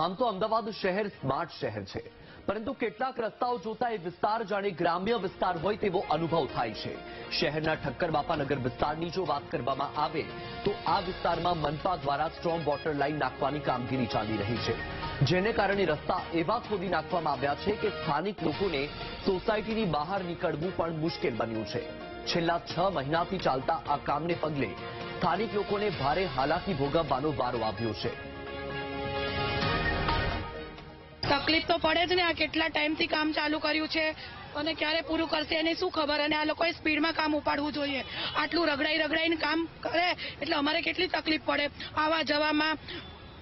આમ તો અમદાવાદ શહેર સ્માર્ટ શહેર છે. પરંતુ કેટલાક રસ્તાઓ જોતા એ વિસ્તાર જાણે ગ્રામ્ય વિસ્તાર હોય તેવો અનુભવ થાય છે. શહેરના ઠક્કર બાપાનગર વિસ્તારની જો વાત કરવામાં આવે, તો આ વિસ્તારમાં મનપા દ્વારા સ્ટ્રોંગ વોટર લાઇન નાખવાની કામગીરી ચાલી રહી છે. જેને કારણે રસ્તા એવા ખોદી નાખવામાં આવ્યા છે કે સ્થાનિક લોકોને સોસાયટીની બહાર નીકળવું પણ મુશ્કેલ બન્યું છે. છેલ્લા છ મહિનાથી ચાલતા આ કામને પગલે સ્થાનિક લોકોને ભારે હાલાકી ભોગવવાનો વારો આવ્યો છે. તકલીફ તો પડે જ ને, આ કેટલા ટાઈમથી કામ ચાલુ કર્યું છે અને ક્યારે પૂરું કરશે એની શું ખબર? અને આ લોકોએ સ્પીડમાં કામ ઉપાડવું જોઈએ. આટલું રગડાઈ રગડાઈને કામ કરે એટલે અમારે કેટલી તકલીફ પડે? આવા જવામાં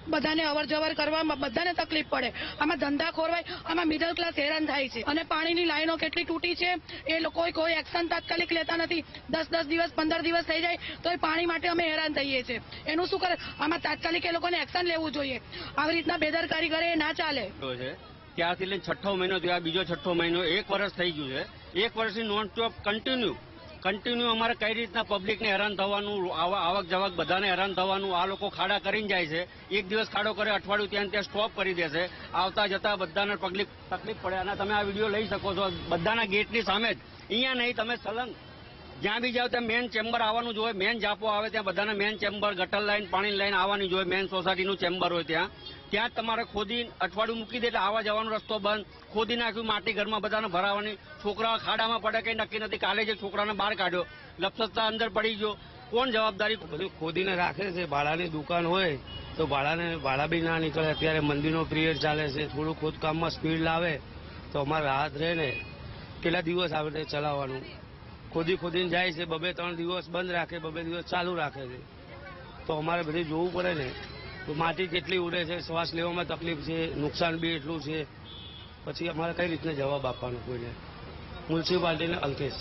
બધાને અવર જવર કરવામાં બધાને તકલીફ પડે. આમાં ધંધા ખોરવાય, આમાં મિડલ ક્લાસ હેરાન થાય છે. અને પાણીની લાઈનો કેટલી તૂટી છે, એ લોકો કોઈ એક્શન તાત્કાલિક લેતા નથી. દસ દસ દિવસ, પંદર દિવસ થઈ જાય તો એ પાણી માટે અમે હેરાન થઈએ છીએ. એનું શું કરે? આમાં તાત્કાલિક એ લોકોને એક્શન લેવું જોઈએ. આવી રીતના બેદરકારી કરે, એ ના ચાલે. ત્યારથી લઈને છઠ્ઠો મહિનો થયો બીજો છઠ્ઠો મહિનો એક વર્ષ થઈ ગયું છે. એક વર્ષથી નોન સ્ટોપ કન્ટિન્યુ કન્ટિન્યુ અમારે કઈ રીતના પબ્લિકને હેરાન થવાનું, આવા- આવક જવક બધાને હેરાન થવાનું, આ લોકો ખાડા કરીને જાય છે. એક દિવસ ખાડો કરે અઠવાડિયું ત્યાં ત્યાં સ્ટોપ કરી દેશે આવતા જતા બધાને પબ્લિક તકલીફ પડે. અને તમે આ વીડિયો લઈ શકો છો. બધાના ગેટની સામે જ. અહીંયા નહીં, તમે સલંગ જ્યાં બી જાઓ ત્યાં મેન ચેમ્બર આવવાનું જોઈએ મેન જાપો આવે ત્યાં બધાને મેન ચેમ્બર ગટર લાઈન પાણી લાઈન આવવાની જોઈએ મેન સોસાયટીનું ચેમ્બર હોય ત્યાં. ત્યાં જ તમારે ખોદી અઠવાડિયું મૂકી દે એટલે આવવા જવાનો રસ્તો બંધ. ખોદી નાખ્યું, માટી ઘરમાં બધાને ભરાવાની. છોકરા ખાડામાં પડે કંઈ નક્કી નથી. કાલે જે છોકરાને બહાર કાઢ્યો. લપસતા અંદર પડી ગયો. કોણ જવાબદારી બધું ખોદીને રાખે છે. ભાડાની દુકાન હોય તો ભાડાને ભાડા બી ના નીકળે. અત્યારે મંદિરનો પિરિયડ ચાલે છે. થોડું ખોદકામમાં સ્પીડ લાવે તો અમારે રાહત રહે ને. કેટલા દિવસ આવે તે ચલાવવાનું? ખોદી ખોદીને જાય છે, બબે ત્રણ દિવસ બંધ રાખે, બબે દિવસ ચાલુ રાખે છે. તો અમારે બધું જોવું પડે ને, તો માટી કેટલી ઉડે છે, શ્વાસ લેવામાં તકલીફ છે, નુકસાન બી એટલું છે. પછી અમારે કઈ રીતના જવાબ આપવાનો કોઈને? મ્યુનિસિપાલિટીને અલ્કેશ.